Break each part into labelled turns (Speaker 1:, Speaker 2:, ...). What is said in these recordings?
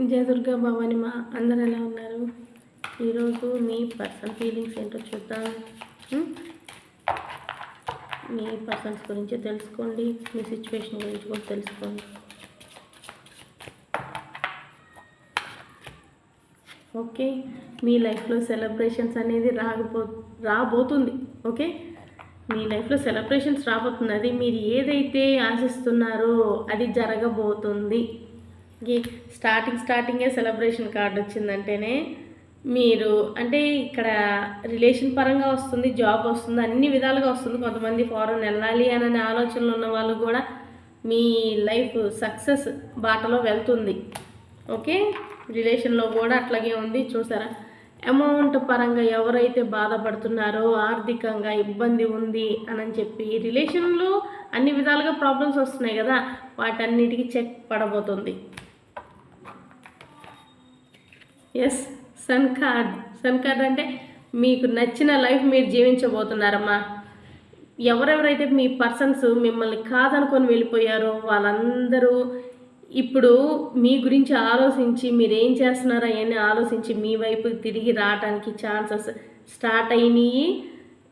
Speaker 1: విజయదుర్గ భవాని మా అందరు ఎలా ఉన్నారు? ఈరోజు మీ పర్సనల్ ఫీలింగ్స్ ఏంటో చూద్దాం. మీ పర్సన్స్ గురించి తెలుసుకోండి మీ సిచ్యువేషన్ గురించి కూడా తెలుసుకోండి. ఓకే? మీ లైఫ్లో సెలబ్రేషన్స్ అనేది రాకపో రాబోతుంది ఓకే? మీ లైఫ్లో సెలబ్రేషన్స్ రాబోతుంది అది మీరు ఏదైతే ఆశిస్తున్నారో అది జరగబోతుంది. స్టార్టింగ్ స్టార్టింగే సెలబ్రేషన్ కార్డు వచ్చిందంటేనే మీరు అంటే ఇక్కడ రిలేషన్ పరంగా వస్తుంది జాబ్ వస్తుంది అన్ని విధాలుగా వస్తుంది. కొంతమంది ఫారెన్ వెళ్ళాలి అనే ఆలోచనలు ఉన్న వాళ్ళు కూడా మీ లైఫ్ సక్సెస్ బాటలో వెళ్తుంది. ఓకే? రిలేషన్లో కూడా అట్లాగే ఉంది చూసారా? అమౌంట్ పరంగా ఎవరైతే బాధపడుతున్నారో ఆర్థికంగా ఇబ్బంది ఉంది అని చెప్పి రిలేషన్లో అన్ని విధాలుగా ప్రాబ్లమ్స్ వస్తున్నాయి కదా వాటన్నిటికీ check పడబోతుంది. S sun card sun card అంటే మీకు నచ్చిన లైఫ్ మీరు జీవించబోతున్నారమ్మా. ఎవరెవరైతే మీ పర్సన్స్ మిమ్మల్ని కాదనుకొని వెళ్ళిపోయారో వాళ్ళందరూ ఇప్పుడు మీ గురించి ఆలోచించి మీరు ఏం చేస్తున్నారో అవన్నీ ఆలోచించి మీ వైపు తిరిగి రావడానికి ఛాన్సెస్ స్టార్ట్ అయినాయి.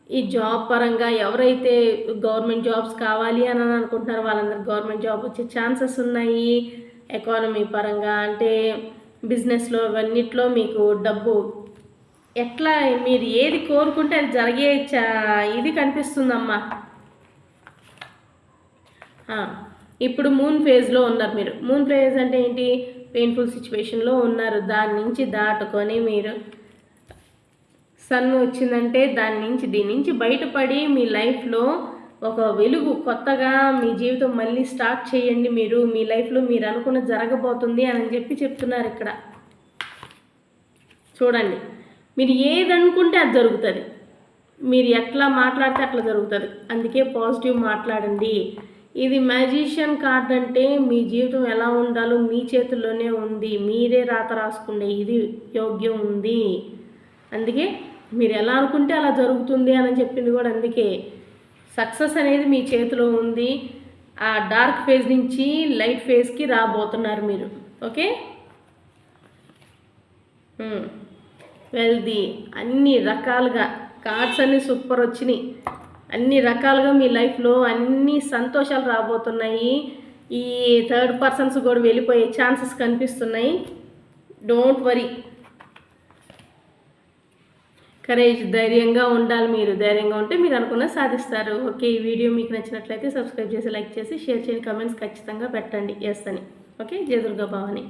Speaker 1: ఈ జాబ్ పరంగా ఎవరైతే గవర్నమెంట్ జాబ్స్ కావాలి అని అనుకుంటున్నారో వాళ్ళందరూ గవర్నమెంట్ జాబ్ వచ్చే ఛాన్సెస్ ఉన్నాయి. ఎకానమీ పరంగా అంటే బిజినెస్లో ఇవన్నిట్లో మీకు డబ్బు. ఎట్లా మీరు ఏది కోరుకుంటే అది జరిగే ఇది కనిపిస్తుందమ్మా. ఇప్పుడు మూన్ ఫేజ్లో ఉన్నారు మీరు. మూన్ ఫేజ్ అంటే ఏంటి? పెయిన్ఫుల్ సిచ్యువేషన్లో ఉన్నారు. దాని నుంచి దాటుకొని మీరు సన్ వచ్చిందంటే దాని నుంచి దీని నుంచి బయటపడి మీ లైఫ్లో ఒక వెలుగు కొత్తగా మీ జీవితం మళ్ళీ స్టార్ట్ చేయండి మీరు. మీ లైఫ్లో మీరు అనుకున్న జరగబోతుంది అని చెప్పి చెప్తున్నారు ఇక్కడ. చూడండి. మీరు ఏది అనుకుంటే అది జరుగుతుంది. మీరు ఎట్లా మాట్లాడితే అట్లా జరుగుతుంది. అందుకే పాజిటివ్ మాట్లాడండి. ఇది మ్యాజిషియన్ కార్డ్ అంటే మీ జీవితం ఎలా ఉండాలో మీ చేతుల్లోనే ఉంది. మీరే రాత రాసుకునే ఇది యోగ్యం ఉంది. అందుకే మీరు ఎలా అనుకుంటే అలా జరుగుతుంది అని చెప్పింది కూడా అందుకే. సక్సెస్ అనేది మీ చేతిలో ఉంది. ఆ డార్క్ ఫేజ్ నుంచి లైట్ ఫేజ్కి రాబోతున్నారు మీరు. ఓకే? వెల్దీ. అన్ని రకాలుగా కార్డ్స్ అన్నీ సూపర్ వచ్చినాయి. అన్ని రకాలుగా మీ లైఫ్లో అన్ని సంతోషాలు రాబోతున్నాయి. ఈ థర్డ్ పర్సన్స్ కూడా వెళ్ళిపోయే ఛాన్సెస్ కనిపిస్తున్నాయి. Don't worry. కరేజ్ ధైర్యంగా ఉండాలి మీరు. ధైర్యంగా ఉంటే మీరు అనుకున్న సాధిస్తారు. ఓకే ఈ వీడియో మీకు నచ్చినట్లయితే సబ్స్క్రైబ్ చేసి లైక్ చేసి షేర్ చేయండి. కమెంట్స్ ఖచ్చితంగా పెట్టండి. ఎస్ అని. ఓకే జయ భావని.